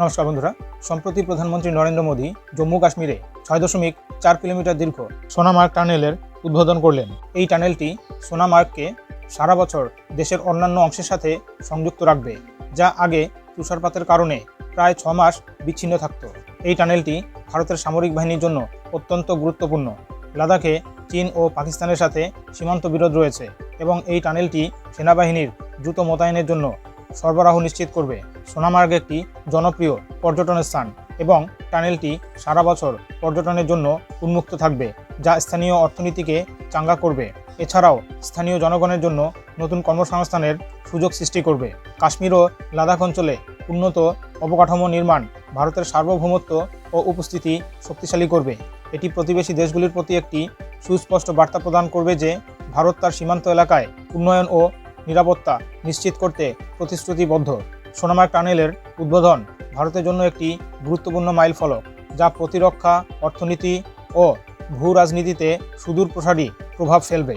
নমস্কার বন্ধুরা। সম্প্রতি প্রধানমন্ত্রী নরেন্দ্র মোদী জম্মু কাশ্মীরে ছয় দশমিক চার কিলোমিটার দীর্ঘ সোনামার্গ টানেলের উদ্বোধন করলেন। এই টানেলটি সোনামার্গকে সারা বছর দেশের অন্যান্য অংশের সাথে সংযুক্ত রাখবে, যা আগে তুষারপাতের কারণে প্রায় ছ মাস বিচ্ছিন্ন থাকত। এই টানেলটি ভারতের সামরিক বাহিনীর জন্য অত্যন্ত গুরুত্বপূর্ণ। লাদাখে চীন ও পাকিস্তানের সাথে সীমান্ত বিরোধ রয়েছে এবং এই টানেলটি সেনাবাহিনীর দ্রুত মোতায়েনের জন্য সরবরাহ নিশ্চিত করবে। সোনামার্গ একটি জনপ্রিয় পর্যটনের স্থান এবং টানেলটি সারা বছর পর্যটনের জন্য উন্মুক্ত থাকবে, যা স্থানীয় অর্থনীতিকে চাঙ্গা করবে। এছাড়াও স্থানীয় জনগণের জন্য নতুন কর্মসংস্থানের সুযোগ সৃষ্টি করবে। কাশ্মীর ও লাদাখ অঞ্চলে উন্নত অবকাঠামো নির্মাণ ভারতের সার্বভৌমত্ব ও উপস্থিতি শক্তিশালী করবে। এটি প্রতিবেশী দেশগুলির প্রতি একটি সুস্পষ্ট বার্তা প্রদান করবে যে, ভারত তার সীমান্ত এলাকায় উন্নয়ন ও নিরাপত্তা নিশ্চিত করতে প্রতিশ্রুতিবদ্ধ। সোনামার্গ টানেলের উদ্বোধন ভারতের জন্য একটি গুরুত্বপূর্ণ মাইলফলক, যা প্রতিরক্ষা, অর্থনীতি ও ভূ রাজনীতিতে সুদূর প্রসারী প্রভাব ফেলবে।